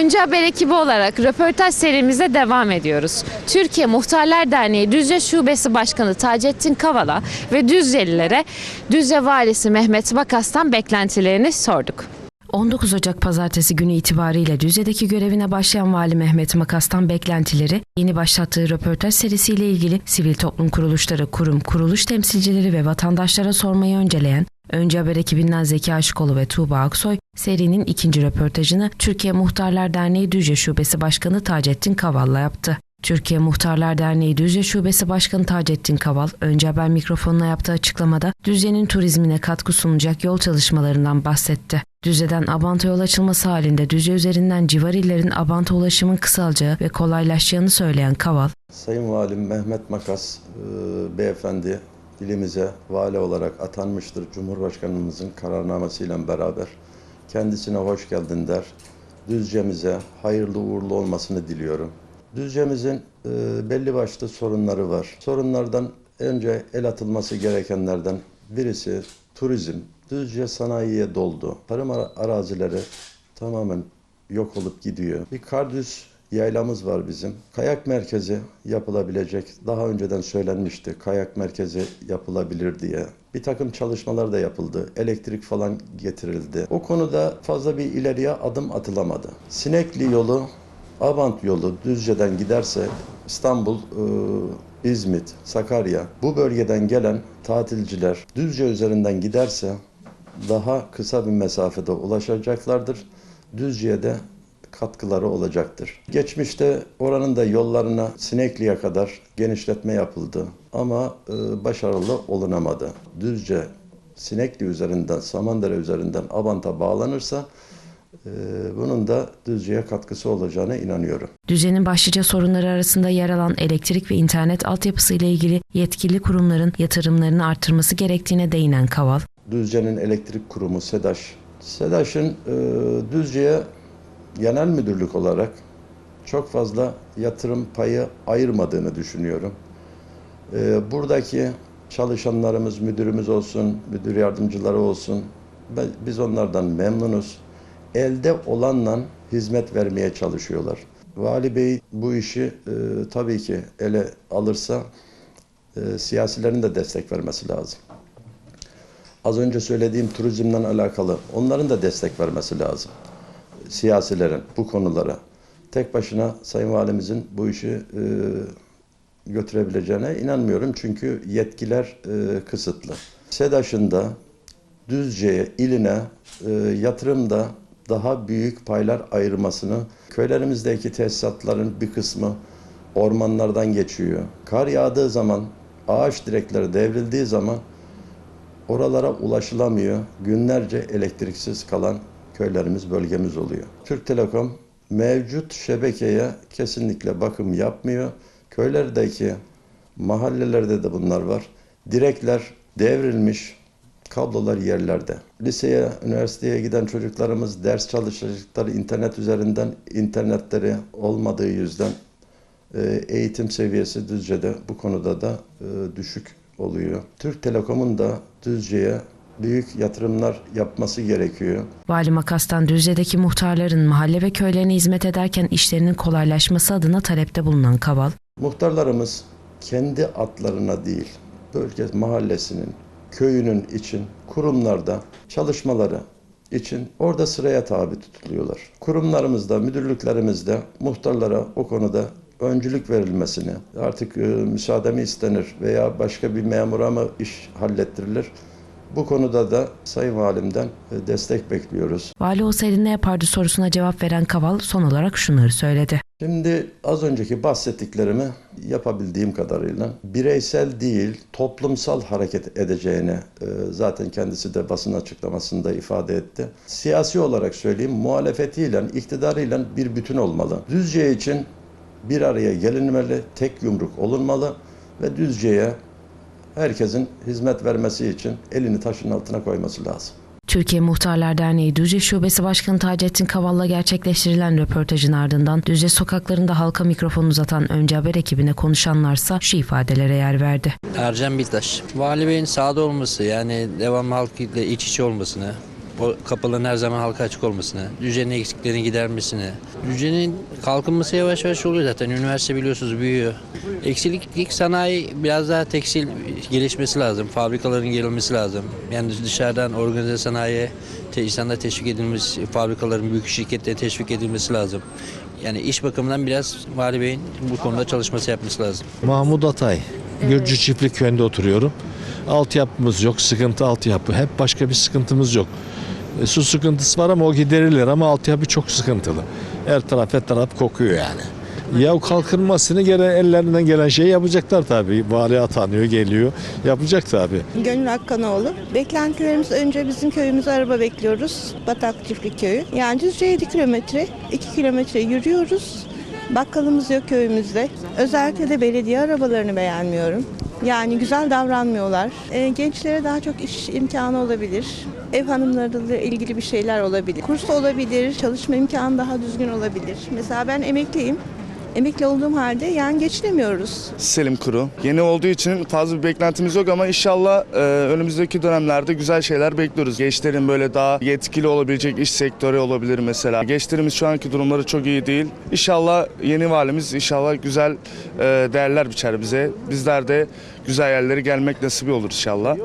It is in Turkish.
Önce Haber ekibi olarak röportaj serimize devam ediyoruz. Türkiye Muhtarlar Derneği Düzce Şubesi Başkanı Taceddin Kavala ve Düzcelilere Düzce Valisi Mehmet Makas'tan beklentilerini sorduk. 19 Ocak pazartesi günü itibariyle Düzce'deki görevine başlayan Vali Mehmet Makas'tan beklentileri, yeni başlattığı röportaj serisiyle ilgili sivil toplum kuruluşları, kurum, kuruluş temsilcileri ve vatandaşlara sormayı önceleyen Önce Haber ekibinden Zeki Aşıkoğlu ve Tuğba Aksoy, serinin ikinci röportajını Türkiye Muhtarlar Derneği Düzce Şubesi Başkanı Taceddin Kaval'la yaptı. Türkiye Muhtarlar Derneği Düzce Şubesi Başkanı Taceddin Kaval, önce haber mikrofonuna yaptığı açıklamada Düzce'nin turizmine katkı sunacak yol çalışmalarından bahsetti. Düzce'den Abant'a yol açılması halinde Düzce üzerinden civar illerin Abant'a ulaşımın kısalacağı ve kolaylaşacağını söyleyen Kaval, Sayın Valim Mehmet Makas e, beyefendi ilimize vali olarak atanmıştır. Cumhurbaşkanımızın kararnamesiyle beraber kendisine hoş geldin der. Düzce'mize hayırlı uğurlu olmasını diliyorum. Düzce'mizin e, belli başlı sorunları var. Sorunlardan önce el atılması gerekenlerden birisi turizm. Düzce sanayiye doldu. Tarım ara- arazileri tamamen yok olup gidiyor. Bir kardüz yaylamız var bizim. Kayak merkezi yapılabilecek. Daha önceden söylenmişti. Kayak merkezi yapılabilir diye. Bir takım çalışmalar da yapıldı. Elektrik falan getirildi. O konuda fazla bir ileriye adım atılamadı. Sinekli yolu, Abant yolu Düzce'den giderse İstanbul, e, İzmit, Sakarya bu bölgeden gelen tatilciler Düzce üzerinden giderse daha kısa bir mesafede ulaşacaklardır. Düzce'ye de katkıları olacaktır. Geçmişte oranın da yollarına Sinekli'ye kadar genişletme yapıldı ama e, başarılı olunamadı. Düzce Sinekli üzerinden, Samandere üzerinden Abant'a bağlanırsa e, bunun da Düzce'ye katkısı olacağına inanıyorum. Düzenin başlıca sorunları arasında yer alan elektrik ve internet altyapısı ile ilgili yetkili kurumların yatırımlarını artırması gerektiğine değinen Kaval, Düzce'nin elektrik kurumu SEDAŞ. SEDAŞ'ın e, Düzce'ye genel müdürlük olarak çok fazla yatırım payı ayırmadığını düşünüyorum. E, buradaki çalışanlarımız, müdürümüz olsun, müdür yardımcıları olsun, biz onlardan memnunuz. Elde olanla hizmet vermeye çalışıyorlar. Vali Bey bu işi e, tabii ki ele alırsa e, siyasilerin de destek vermesi lazım. Az önce söylediğim turizmden alakalı onların da destek vermesi lazım. Siyasilerin bu konulara. Tek başına Sayın Valimizin bu işi e, götürebileceğine inanmıyorum. Çünkü yetkiler e, kısıtlı. SEDAŞ'ın da Düzce'ye, iline e, yatırımda daha büyük paylar ayırmasını, köylerimizdeki tesisatların bir kısmı ormanlardan geçiyor. Kar yağdığı zaman, ağaç direkleri devrildiği zaman Oralara ulaşılamıyor. Günlerce elektriksiz kalan köylerimiz, bölgemiz oluyor. Türk Telekom mevcut şebekeye kesinlikle bakım yapmıyor. Köylerdeki mahallelerde de bunlar var. Direkler devrilmiş, kablolar yerlerde. Liseye, üniversiteye giden çocuklarımız ders çalışacakları internet üzerinden internetleri olmadığı yüzden e, eğitim seviyesi Düzce'de bu konuda da e, düşük oluyor. Türk Telekom'un da Düzce'ye büyük yatırımlar yapması gerekiyor. Vali Makas'tan Düzce'deki muhtarların mahalle ve köylerine hizmet ederken işlerinin kolaylaşması adına talepte bulunan Kaval, Muhtarlarımız kendi adlarına değil, bölge mahallesinin, köyünün için kurumlarda çalışmaları için orada sıraya tabi tutuluyorlar. Kurumlarımızda, müdürlüklerimizde muhtarlara o konuda öncülük verilmesini, artık e, müsaade mi istenir veya başka bir memura mı iş hallettirilir? Bu konuda da Sayın Valim'den e, destek bekliyoruz. vali olsaydı ne yapardı sorusuna cevap veren Kaval son olarak şunları söyledi. Şimdi az önceki bahsettiklerimi yapabildiğim kadarıyla bireysel değil toplumsal hareket edeceğini e, zaten kendisi de basın açıklamasında ifade etti. Siyasi olarak söyleyeyim muhalefetiyle iktidarıyla bir bütün olmalı. Düzce için bir araya gelinmeli, tek yumruk olunmalı ve Düzce'ye herkesin hizmet vermesi için elini taşın altına koyması lazım. Türkiye Muhtarlar Derneği Düzce Şubesi Başkanı Taceddin Kaval'la gerçekleştirilen röportajın ardından Düzce sokaklarında halka mikrofon uzatan Önce Haber ekibine konuşanlarsa şu ifadelere yer verdi. Ercan Biltaş. Vali Bey'in sahada olması yani devamlı halk ile iç içe olmasını kapıların her zaman halka açık olmasını, Düzce'nin eksiklerini gidermesini. Düzce'nin kalkınması yavaş yavaş oluyor zaten. Üniversite biliyorsunuz büyüyor. Eksilik sanayi biraz daha tekstil gelişmesi lazım. Fabrikaların gelmesi lazım. Yani dışarıdan organize sanayiye te, insanlar teşvik edilmesi, fabrikaların büyük şirketlere teşvik edilmesi lazım. Yani iş bakımından biraz Vali Bey'in bu konuda çalışması yapması lazım. Mahmut Atay. Gürcü Çiftlik Köyü'nde oturuyorum. Altyapımız yok, sıkıntı altyapı. Hep başka bir sıkıntımız yok. E, su sıkıntısı var ama o giderilir ama altyapı çok sıkıntılı. Her taraf her taraf kokuyor yani. Ya kalkınmasını gene ellerinden gelen şeyi yapacaklar tabii. Vali atanıyor, geliyor. Yapacak tabii. Gönül Akkanoğlu. Beklentilerimiz önce bizim köyümüze araba bekliyoruz. Batak Çiftlik Köyü. Yani düzce 7 kilometre, 2 kilometre yürüyoruz. Bakkalımız yok köyümüzde. Özellikle de belediye arabalarını beğenmiyorum. Yani güzel davranmıyorlar. Ee, gençlere daha çok iş imkanı olabilir. Ev hanımlarıyla ilgili bir şeyler olabilir. Kurs olabilir, çalışma imkanı daha düzgün olabilir. Mesela ben emekliyim. Emekli olduğum halde yani geçinemiyoruz. Selim Kuru. Yeni olduğu için fazla bir beklentimiz yok ama inşallah e, önümüzdeki dönemlerde güzel şeyler bekliyoruz. Gençlerin böyle daha yetkili olabilecek iş sektörü olabilir mesela. Gençlerimiz şu anki durumları çok iyi değil. İnşallah yeni valimiz inşallah güzel e, değerler biçer bize. Bizler de güzel yerlere gelmek nasibi olur inşallah.